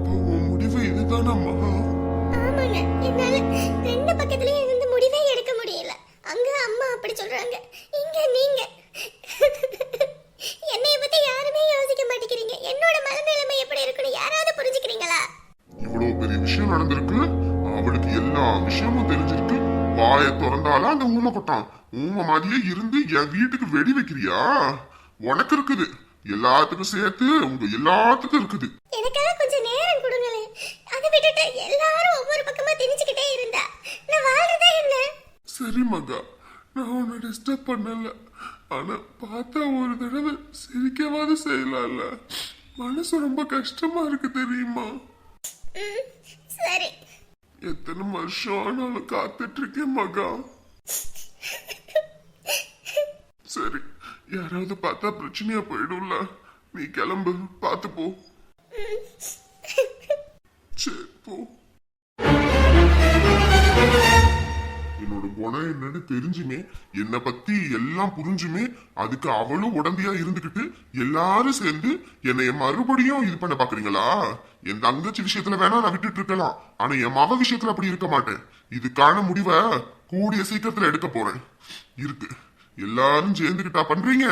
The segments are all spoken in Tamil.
அப்போ உன் முடிவு இதுதானம்மா ஆமாங்க. என்னால ரெண்டு பக்கத்துலயும் இருந்து முடிவே எடுக்க முடியல. அங்க அம்மா அப்படி சொல்றாங்க. இங்க நீங்க. என்னைய பத்தி யாருமே யோசிக்க மாட்டேங்கிறீங்க. என்னோட மனநிலைமை எப்படி இருக்குன்னு யாராவது புரிஞ்சுக்கிறீங்களா? இவ்வளவு பெரிய விஷயம் நடந்திருக்கு. அவளுக்கு எல்லா விஷயமும் தெரிஞ்சிருக்கு. வாயை திறந்தாலும் அந்த ஊமை கொட்டான். ஊமை மாதிரியே இருந்து என் வீட்டுக்கு வெடி வைக்கிறியா? உனக்கு இருக்குது. எல்லாத்துக்கும் சேர்த்து உங்க எல்லாத்துக்கும் இருக்குது. எனக்காக கொஞ்சம் நேரம் கொடுங்களேன். அதை விட்டுட்டு எல்லாரும் ஒவ்வொரு பக்கமா திணிச்சுக்கிட்டே இருந்தா. நான் வாழ்றதா என்ன? சரி மகா நான் உன்னை டிஸ்டர்ப் பண்ணல. ஆனா பார்த்தா ஒரு தடவை சிரிக்கவாது செய்யலாம்ல. மனசு ரொம்ப கஷ்டமா இருக்கு தெரியுமா? சரி. எத்தனை வருஷம் ஆனாலும் காத்துட்டு இருக்கேன் மகா. சரி யாராவது பார்த்தா பிரச்சனையா போயிடும்ல. நீ கிளம்பு பார்த்து போ. சரி போ. என்னோட குணம் என்னன்னு தெரிஞ்சுமே என்னை பத்தி எல்லாம் புரிஞ்சுமே அதுக்கு அவளும் உடந்தையா இருந்துகிட்டு எல்லாரும் சேர்ந்து என்னைய மறுபடியும் இது பண்ண பாக்குறீங்களா? என் தங்கச்சி விஷயத்துல வேணா நான் விட்டுட்டு இருக்கலாம். ஆனா என் மக விஷயத்துல அப்படி இருக்க மாட்டேன். இதுக்கான முடிவை கூடிய சீக்கிரத்துல எடுக்க போறேன். இருக்கு. எல்லாரும் சேர்ந்துகிட்டா பண்றீங்க?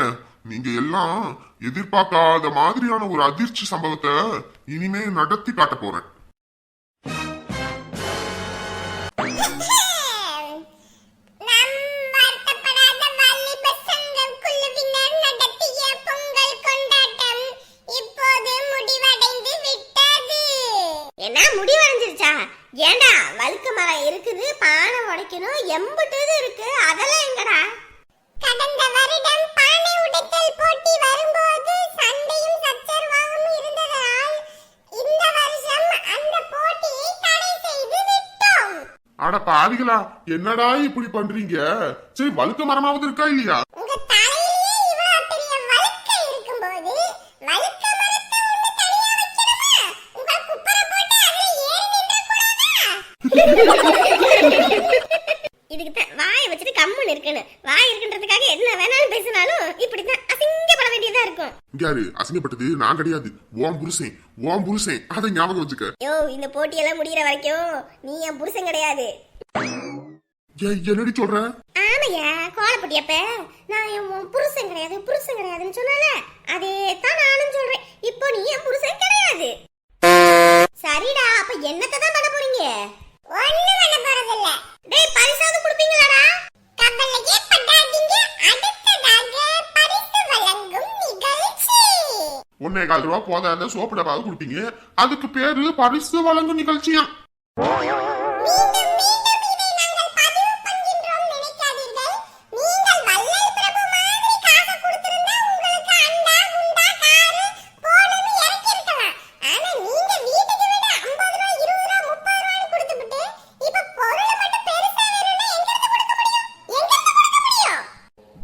நீங்க எல்லாம் எதிர்பார்க்காத மாதிரியான ஒரு அதிர்ச்சி சம்பவத்தை இனிமே நடத்தி காட்ட போறேன். நம் வருத்தப்படாத வாலிப சங்கம் குழுவினர் நடத்திய பொங்கல் கொண்டாட்டம் இப்போது முடிவடைந்து விட்டது. என்ன முடிவடைஞ்சிருச்சா? ஏண்டா வழுக்கு மரம் இருக்குது பானை உடைக்கணும் எம்புட்டது இருக்கு அதெல்லாம் எங்கடா? கடந்த வருடம் பானை உடைத்தல் போட்டி வரும்போது சண்டையும் சச்சரவாகவும் இருந்ததால் இந்த வருஷம் அந்த போட்டியை தடை செய்து விட்டோம். அட பாவிகளா என்னடா இப்படி பண்றீங்க? சரி வழுக்க மரமாவது இருக்கா இல்லையா? உங்க தலையிலேயே இவ்வளவு பெரிய வழுக்க இருக்கும்போது வழுக்க மரத்தை ஒண்ணு தனியா வைக்கணுமா? உங்க குப்பரை போட்டு அதுல ஏறி நின்ற இதுக்கு தான் வாயை கம்முன்னு இருக்கணும். வாய் இருக்குன்றதுக்காக என்ன வேணாலும் பேசினாலும் இப்படிதான் அசிங்கப்பட வேண்டியதா இருக்கும். யாரு? அசிங்கப்பட்டது நான் கிடையாது. ஓம் புருஷன். ஓம் புருஷன். அதை ஞாபகம் வச்சுக்க. யோ இந்த போட்டியெல்லாம் முடியிற வரைக்கும் நீ என் புருஷன் கிடையாது. என்னடி சொல்ற? ஆமையா? கோலப்பட்டியப்ப? நான் என் புருஷன் கிடையாது புருஷன் கிடையாதுன்னு சொன்னால அதே தான் நானும் சொல்றேன். இப்போ நீ என் புருஷன் கிடையாது. சரிடா அப்ப என்னத்தை தான் பண்ண போறீங்க? ஒண்ணு பண்ண போறது இல்ல டேய் பரிசாவது கொடுப்பீங்களாடா? ஒன்னே கால் ரூபா போத அந்த சோப்பு டப்பாவது கொடுப்பீங்க. அதுக்கு பேரு பரிசு வழங்கும் நிகழ்ச்சியா?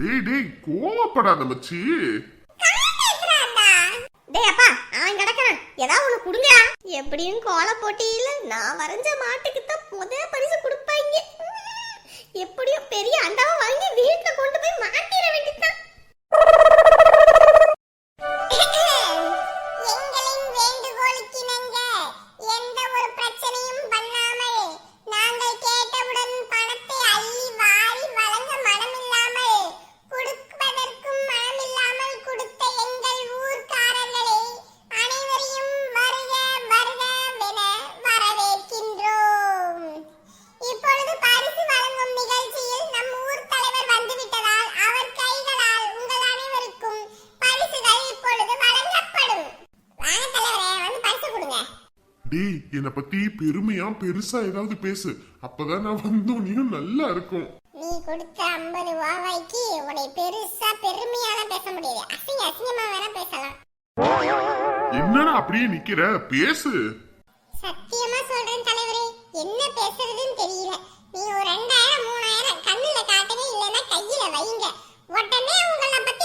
டேய் டேய் கோவப்படாத மச்சி. டேய் அப்பா அவன் கிடக்குறான். ஏதாவது ஒண்ணு குடுங்க எப்படியும் கோல போட்டியில நான் வரைஞ்ச மாட்டுக்கு தான் முத பரிசு கொடுப்பாங்க. எப்படியும் பெரிய அண்டாவை வாங்கி வீட்டுல கொண்டு போய் மாட்டிட வேண்டியதுதான். டேய் என்னை பத்தி பெருமையா பெருசா ஏதாவது பேசு. அப்பதான் நான் வந்தோனையும் நல்லா இருக்கும். நீ கொடுத்த ஐம்பது ரூபாய்க்கு உன்னை பெருசா பெருமையால பேச முடியாது. அசிங்க அசிங்கமா வேணா பேசலாம். என்னடா அப்படியே நிக்கிற? பேசு. சத்தியமா சொல்றேன் தலைவரே. என்ன பேசுறதுன்னு தெரியல. நீ ஒரு ரெண்டாயிரம் மூணாயிரம் கண்ணுல காட்டுங்க இல்லைன்னா கையில வைங்க. உடனே உங்களை பத்தி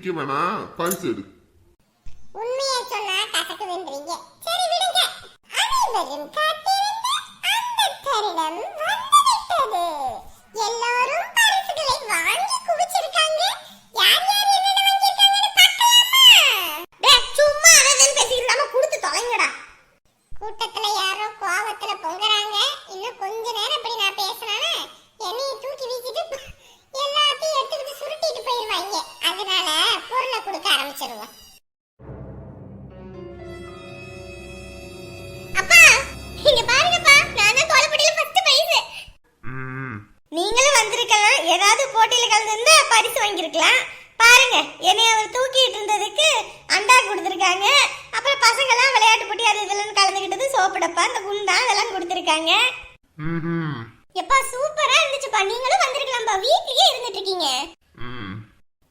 விக்க வேணா பரிசு எடு. உண்மையை சொன்னா கசக்கு வென்றீங்க. சரி விடுங்க. அனைவரும் காத்திருந்த அந்த தருணம் வந்துவிட்டது. எல்லாரும் பரிசுகளை வாங்கி குவிச்சிருக்காங்க. யார் யார் என்னென்ன வாங்கியிருக்காங்கன்னு பார்க்கலாமா? சும்மா அதான் பேசிக்கலாம கூட்டத்துல யாரோ கோபத்துல பொங்குறாங்க. இன்னும் கொஞ்ச நேரம் இப்படி நான் பேசினா என்னைய தூக்கி வீசிட்டு வைங்க அதனால பொருளை கொடுக்க ஆரம்பிச்சிருவோம் அப்பா இங்க பாருங்கப்பா. நான் தான் கோலப்பட்டியில பிரைஸ் ம் நீங்களும் வந்திருக்கலாம். ஏதாவது போட்டியில கலந்துருந்தா பரிசு வாங்கியிருக்கலாம். பாருங்க என்னை அவர் தூக்கிட்டு இருந்ததுக்கு அண்டா கொடுத்துருக்காங்க அப்புறம் பசங்கெல்லாம் விளையாட்டு போட்டி அது இதெல்லாம் கலந்துக்கிட்டது சோப்பு டப்பா அந்த குண்டா அதெல்லாம் கொடுத்துருக்காங்க ம்ஹும். எப்பா சூப்பரா இருந்துச்சுப்பா நீங்களும் வந்திருக்கலாம்ப்பா வீட்லயே இருந்துட்டு இருக்கீங்க ம்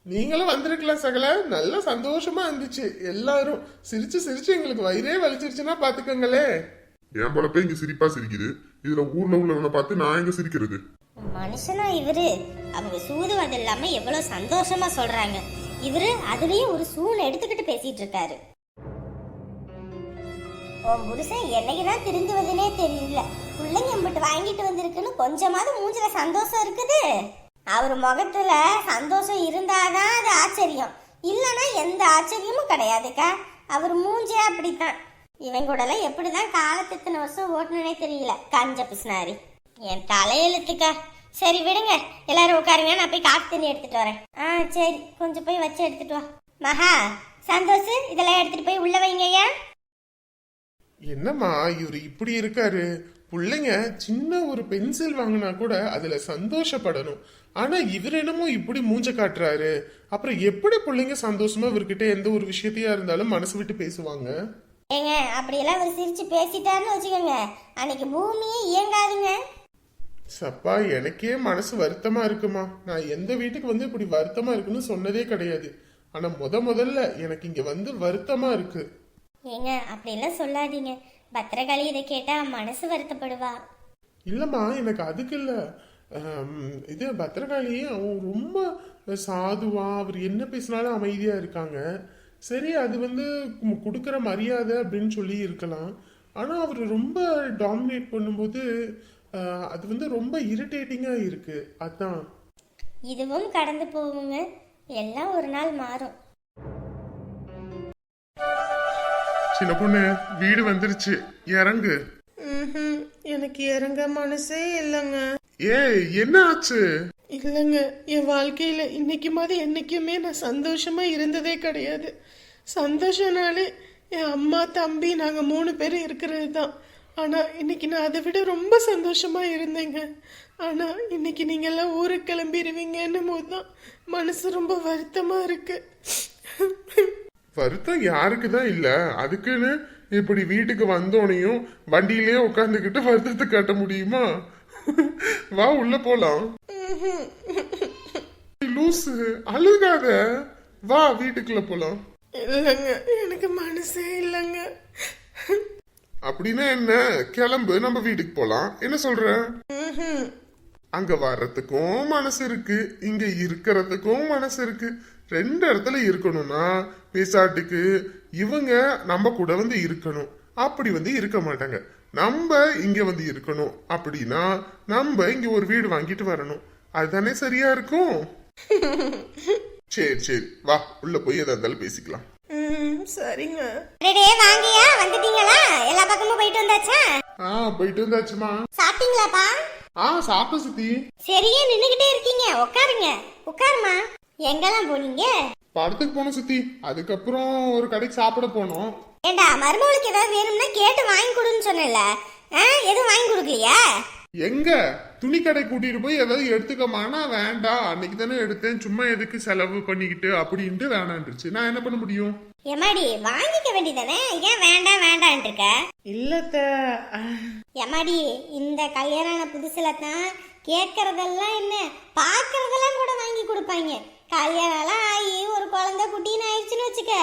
நீங்களும் வந்திருக்கலாம் சகல நல்ல சந்தோஷமா இருந்துச்சு. எல்லாரும் சிரிச்சு சிரிச்சு எங்களுக்கு வயிறே வலிச்சிருச்சுன்னா பாத்துக்கோங்களே. என் பொழப்பே இங்க சிரிப்பா சிரிக்குது. இதுல ஊர்ல உள்ளவனை பார்த்து நான் எங்க சிரிக்கிறது? மனுஷனா இவரு. அவங்க சூதுவது இல்லாம எவ்வளவு சந்தோஷமா சொல்றாங்க. இவரு அதுலயும் ஒரு சூன் எடுத்துக்கிட்டு பேசிட்டு இருக்காரு. உன் புருஷன் என்னைக்குதான் திருந்துவதுனே தெரியல. பிள்ளைங்க எம்பிட்டு வாங்கிட்டு வந்திருக்குன்னு கொஞ்சமாவது மூஞ்சில சந்தோஷம் இருக்குது. அவர் முகத்துல சந்தோஷம் இருந்தாதான் அது ஆச்சரியம். இல்லைன்னா எந்த ஆச்சரியமும் கிடையாதுக்கா. அவர் மூஞ்சே அப்படித்தான். இவன் கூடலாம் எப்படிதான் காலத்து இத்தனை வருஷம் ஓட்டுனே தெரியல. கஞ்ச பிசினாரி. என் தலையெழுத்துக்கா. சரி விடுங்க. எல்லாரும் உட்காருங்க. நான் போய் காஃபி தண்ணி எடுத்துட்டு வரேன். ஆ சரி. கொஞ்சம் போய் வச்சு எடுத்துட்டு வா. மகா சந்தோஷ் இதெல்லாம் எடுத்துட்டு போய் உள்ள வைங்கய்யா என்னம்மா இவர் இப்படி இருக்காரு? பிள்ளைங்க சின்ன ஒரு பென்சில் வாங்கினா கூட அதுல சந்தோஷப்படணும். ஆனா இவர் என்னமோ இப்படி மூஞ்ச காட்டுறாரு. அப்புறம் எப்படி பிள்ளைங்க சந்தோஷமா இவர்கிட்ட எந்த ஒரு விஷயத்தையா இருந்தாலும் மனசு விட்டு பேசுவாங்க? ஏங்க அப்படியெல்லாம் அவர் சிரிச்சு பேசிட்டாருன்னு வச்சுக்கோங்க. அன்னைக்கு பூமியே இயங்காதுங்க. சப்பா எனக்கே மனசு வருத்தமா இருக்குமா? நான் எந்த வீட்டுக்கு வந்து இப்படி வருத்தமா இருக்குன்னு சொன்னதே கிடையாது. ஆனா முத முதல்ல எனக்கு இங்க வந்து வருத்தமா இருக்கு. ஏங்க அப்படியெல்லாம் சொல்லாதீங்க. பத்திரகாளி இதை கேட்டா மனசு வருத்தப்படுவா. இல்லம்மா எனக்கு அதுக்கு இல்ல. இது பத்திரகாளி அவன் ரொம்ப சாதுவா அவர் என்ன பேசினாலும் அமைதியா இருக்காங்க. சரி அது வந்து கொடுக்கிற மரியாதை அப்படின்னு சொல்லி இருக்கலாம். ஆனா அவர் ரொம்ப டாமினேட் பண்ணும்போது அது வந்து ரொம்ப இரிட்டேட்டிங்கா இருக்கு. அதான். இதுவும் கடந்து போகுங்க. எல்லாம் ஒரு நாள் மாறும். சின்ன பொண்ணு வீடு வந்துருச்சு. இறங்கு. எனக்கு இறங்க மனசே இல்லைங்க. ஏய் என்ன ஆச்சு இல்லைங்க என் வாழ்க்கையில இன்னைக்கு மாதிரி என்னைக்குமே நான் சந்தோஷமா இருந்ததே கிடையாது. சந்தோஷம்னாலே என் அம்மா தம்பி நாங்க மூணு பேர் இருக்கிறது தான் ஆனா இன்னைக்கு நான் அதை விட ரொம்ப சந்தோஷமா இருந்தேங்க. ஆனா இன்னைக்கு நீங்க எல்லாம் ஊருக்கு கிளம்பிடுவீங்கன்னும் போது தான் மனசு ரொம்ப வருத்தமா இருக்கு. வருத்தம் யாருக்கு தான் இல்ல? அதுக்குன்னு இப்படி வீட்டுக்கு வந்தோனையும் வண்டியிலே உட்காந்துக்கிட்டு வருத்தத்தை காட்ட முடியுமா? வா உள்ள போலாம். லூசு அழுகாத. வா வீட்டுக்குள்ள போலாம். இல்லைங்க எனக்கு மனசே இல்லைங்க. அப்படின்னா என்ன? கிளம்பு நம்ம வீட்டுக்கு போலாம். என்ன சொல்ற. அங்க வர்றதுக்கும் மனசு இருக்கு இங்க இருக்கிறதுக்கும் மனசு இருக்கு. ரெண்டு இடத்துல இருக்கணும்னா பேசாட்டுக்கு இவங்க நம்ம கூட வந்து இருக்கணும். அப்படி வந்து இருக்க மாட்டாங்க. நம்ம இங்க வந்து இருக்கணும் அப்படின்னா நம்ம இங்க ஒரு வீடு வாங்கிட்டு வரணும். அதுதானே சரியா இருக்கும்? சரி சரி. வா உள்ள போய் எதா இருந்தாலும் பேசிக்கலாம். ம், சரிங்க. டே வாங்கியா? வந்துட்டீங்களா? எல்லா பக்கமும் போயிட்டு வந்தாச்சா? ஆ போயிட்டு வந்தாச்சுமா. சாப்பிட்டீங்களாப்பா? ஆ சாப்பிட்ட சுத்தி. சரியா நின்னுகிட்டே இருக்கீங்க. உட்காருங்க. உட்காருமா. எங்கெல்லாம் போனீங்க? படத்துக்கு போனோம் சுத்தி. அதுக்கப்புறம் ஒரு கடைக்கு சாப்பிட போனோம். ஏண்டா மருமகளுக்கு ஏதாவது வேணும்னா கேட்டு வாங்கி கொடுன்னு சொன்னேன்ல. ஆ எதுவும் வாங்கி கொடுக்கலையா? எங்க? துணி கடை கூட்டிட்டு போய் ஏதாவது எடுத்துக்கமானா வேண்டாம் அன்னைக்கு தானே எடுத்தேன். சும்மா எதுக்கு செலவு பண்ணிக்கிட்டு அப்படின்ட்டு வேணான்றுச்சு. நான் என்ன பண்ண முடியும்? எம்மாடி வாங்கிக்க வேண்டியதானே? ஏன் வேண்டாம் வேண்டான்ட்டு இருக்க இல்லத்த. எம்மாடி இந்த கல்யாண புதுசுல தான் கேட்கறதெல்லாம் என்ன? பார்க்கறதெல்லாம் கூட வாங்கி கொடுப்பாங்க. கல்யாணம்லாம் ஆகி ஒரு குழந்தை குட்டின்னு ஆயிடுச்சுன்னு வச்சுக்க.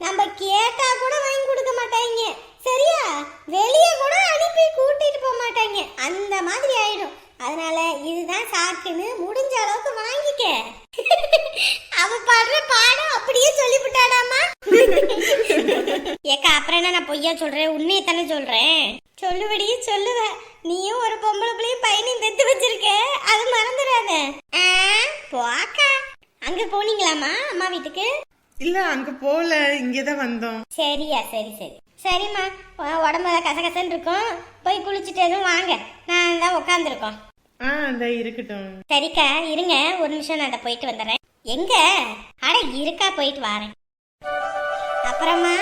நம்ம கேட்டா கூட வாங்கி கொடுக்க மாட்டாங்க சரியா? வெளியே கூட அனுப்பி கூட்டிட்டு போக மாட்டாங்க அந்த மாதிரி ஆயிடும். அதனால இதுதான் சாக்குன்னு முடிஞ்ச அளவுக்கு வாங்கிக்க. அவ பாடுற பாடம் அப்படியே சொல்லிவிட்டாடாமா? ஏக்கா அப்புறம் என்ன நான் பொய்யா சொல்றேன்? உண்மையை தானே சொல்றேன். சொல்லுபடி சொல்லுவ. நீயும் ஒரு பொம்பளை பிள்ளையும் பையனையும் பெத்து வச்சிருக்க. அது மறந்துடாத. போக்கா அங்க போனீங்களாமா அம்மா வீட்டுக்கு? இல்ல அங்க போல. இங்கதான் வந்தோம். சரியா சரி சரி. சரிம்மா. உ- உடம்பு கசகசன்னு இருக்கும். போய் குளிச்சுட்டு எதுவும் வாங்க. நான் தான் உட்காந்துருக்கோம் ஆ அந்த இருக்கட்டும். சரிக்கா இருங்க. ஒரு நிமிஷம் நான் அதை போயிட்டு வந்துடுறேன் எங்க? அட இருக்கா போயிட்டு வரேன். அப்புறமா?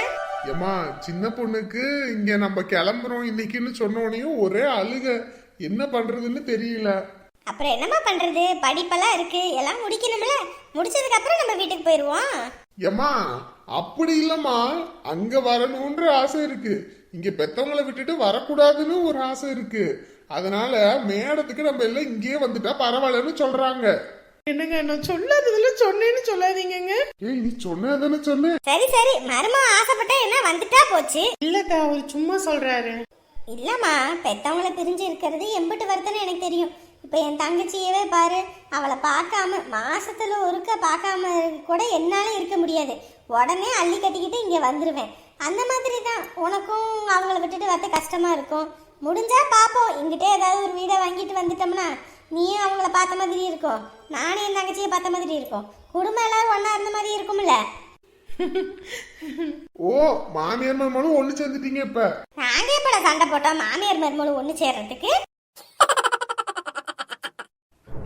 ஏமா சின்ன பொண்ணுக்கு இங்க நம்ம கிளம்புறோம். இன்னைக்குன்னு சொன்னோனையும் ஒரே அழுக. என்ன பண்றதுன்னு தெரியல. அப்புறம் என்னம்மா பண்றது? படிப்பெல்லாம் இருக்கு. எல்லாம் முடிக்கணும்ல. முடிச்சதுக்கு அப்புறம் நம்ம வீட்டுக்கு போயிடுவோம் ஏமா அப்படி இல்லம்மா. அங்க வரணும்ன்ற ஆசை இருக்கு. இங்க பெத்தவங்களை விட்டுட்டு வரக்கூடாதுன்னு ஒரு ஆசை இருக்கு. அதனால மேடத்துக்கு நம்ம எல்லாம் இங்கேயே வந்துட்டா பரவாயில்லன்னு சொல்றாங்க. என்னங்க நான் சொல்லாததுல சொன்னேன்னு சொல்லாதீங்கங்க. ஏய் நீ சொன்னதானே சொன்ன? சரி சரி. மருமக ஆசைப்பட்டா என்ன? வந்துட்டா போச்சு. இல்லக்கா அவர் சும்மா சொல்றாரு. இல்லம்மா பெத்தவங்கள பிரிஞ்சு இருக்கிறது எம்பிட்டு வருத்தன்னு எனக்கு தெரியும். இப்போ என் தங்கச்சியவே பாரு அவளை பார்க்காம மாசத்துல ஒருக்க பார்க்காம கூட என்னால இருக்க முடியாது. உடனே அள்ளி கட்டிக்கிட்டு இங்க வந்துருவேன். அந்த மாதிரி தான் உனக்கும் அவங்கள விட்டுட்டு வரது கஷ்டமா இருக்கும். முடிஞ்சா பார்ப்போம் இங்கிட்டே ஏதாவது ஒரு வீடை வாங்கிட்டு வந்துட்டோம்னா நீயும் அவங்கள பார்த்த மாதிரி இருக்கும். நானும் என் தங்கச்சியை பார்த்த மாதிரி இருக்கும். குடும்பம் எல்லாரும் ஒண்ணா இருந்த மாதிரி இருக்கும்ல? ஓ மாமியார் மருமகளும் ஒண்ணு சேர்ந்துட்டீங்க இப்ப. நாங்க எப்பட சண்டை போட்டோம்? மாமியார் மருமகளும் ஒண்ணு சேர்றதுக்கு?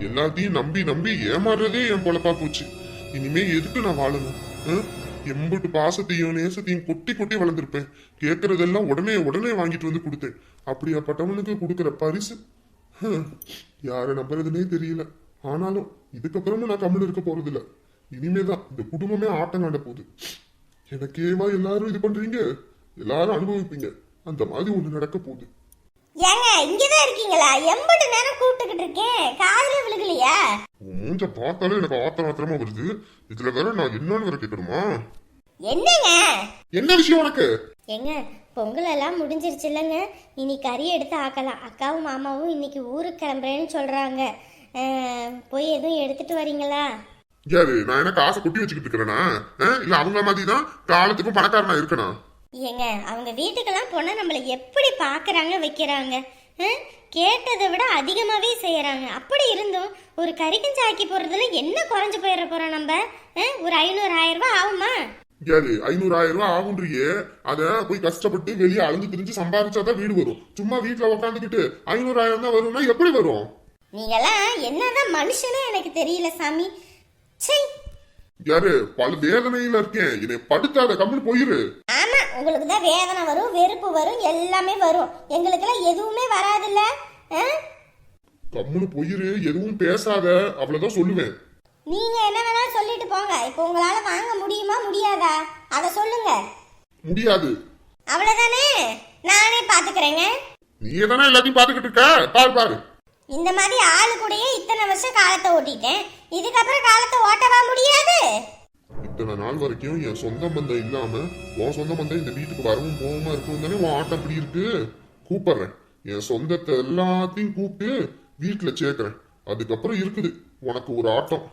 எல்லாத்தையும் நம்பி நம்பி ஏமாறுறதே என் பொழப்பா போச்சு. இனிமே எதுக்கு நான் வாழணும்? எம்பட்டு எம்புட்டு பாசத்தையும் நேசத்தையும் கொட்டி கொட்டி வளர்ந்துருப்பேன். கேட்கறதெல்லாம் உடனே உடனே வாங்கிட்டு வந்து கொடுத்தேன். அப்படியாப்பட்டவனுக்கு கொடுக்குற பரிசு? ஹம், யாரை நம்புறதுனே தெரியல. ஆனாலும் இதுக்கப்புறமும் நான் கம்முன்னு இருக்க போறதில்ல. இனிமேதான் இந்த குடும்பமே ஆட்டம் காண்ட போகுது. எனக்கேவா எல்லாரும் இது பண்றீங்க? எல்லாரும் அனுபவிப்பீங்க. அந்த மாதிரி ஒண்ணு நடக்க போகுது. ஏங்க இங்கதான் இருக்கீங்களா? எம்பட்டு நேரம் கூப்பிட்டுக்கிட்டு இருக்கேன். காதுல விழுகலையா? மூஞ்ச பார்த்தாலே எனக்கு ஆத்திரம் ஆத்திரமா வருது. இதுல வேற நான் என்னன்னு வேற கேட்கணுமா? என்னங்க? என்ன விஷயம் உனக்கு? ஏங்க பொங்கல் எல்லாம் முடிஞ்சிருச்சு இல்லைங்க. இனி கறி எடுத்து ஆக்கலாம். அக்காவும் மாமாவும் இன்னைக்கு ஊருக்கு கிளம்புறேன்னு சொல்றாங்க. போய் எதுவும் எடுத்துட்டு வரீங்களா? யாரு? நான் என்ன காசை கொட்டி வச்சுக்கிட்டு இருக்கிறேனா? இல்ல அவங்க மாதிரி தான் காலத்துக்கும் பணக்காரனா இருக்கனா ஏங்க அவங்க வீட்டுக்கெல்லாம் போனால் நம்மளை எப்படி பார்க்குறாங்க வைக்கிறாங்க? கேட்டதை விட அதிகமாகவே செய்கிறாங்க அப்படி இருந்தும் ஒரு கறிக்கஞ்சி ஆக்கி போடுறதுல என்ன குறைஞ்சு போயிட போகிறோம் நம்ம? ஒரு ஐநூறு ஆயிரம் ரூபாய் ஆகுமா? யாரு ஐநூறு ஆயிரம் ரூபாய் ஆகுன்றியே. அத போய் கஷ்டப்பட்டு வெளியே அலைஞ்சு திரிஞ்சு சம்பாரிச்சாதான் வீடு வரும். சும்மா வீட்டுல உட்காந்துக்கிட்டு ஐநூறு ஆயிரம் தான் வரும்னா எப்படி வரும்? நீங்கெல்லாம் என்னதான் மனுஷனே எனக்கு தெரியல சாமி. சை யாரு பல வேதனையில இருக்கேன். என்னை படுத்தாத கம்முன்னு போயிரு. ஆமா உங்களுக்கு தான் வேதனை வரும் வெறுப்பு வரும் எல்லாமே வரும். எங்களுக்கெல்லாம் எதுவுமே வராதுல்ல? கம்முன்னு போயிரு எதுவும் பேசாத. அவ்வளவுதான் சொல்லுவேன். நீங்க என்ன வேணாலும் சொல்லிட்டு போங்க. இப்போ உங்களால வாங்க முடியுமா முடியாதா? அதை சொல்லுங்க. முடியாது. அவ்வளவுதானே? நானே பாத்துக்கிறேங்க. நீ தானே எல்லாத்தையும் பாத்துக்கிட்டு இருக்க? பாரு பாரு. இந்த மாதிரி ஆளு கூடயே இத்தனை வருஷம் காலத்தை ஓட்டிட்டேன். இதுக்கப்புறம் காலத்தை ஓட்டவா முடியாது? இத்தனை நாள் வரைக்கும் என் சொந்த பந்தம் இல்லாம உன் சொந்த பந்தம் இந்த வீட்டுக்கு வரவும் போகாம இருக்கும் தானே உன் ஆட்டம் அப்படி இருக்கு. கூப்பிடுறேன். என் சொந்தத்தை எல்லாத்தையும் கூப்பிட்டு வீட்டுல சேர்க்கிறேன். அதுக்கப்புறம் இருக்குது. உனக்கு ஒரு ஆட்டம்.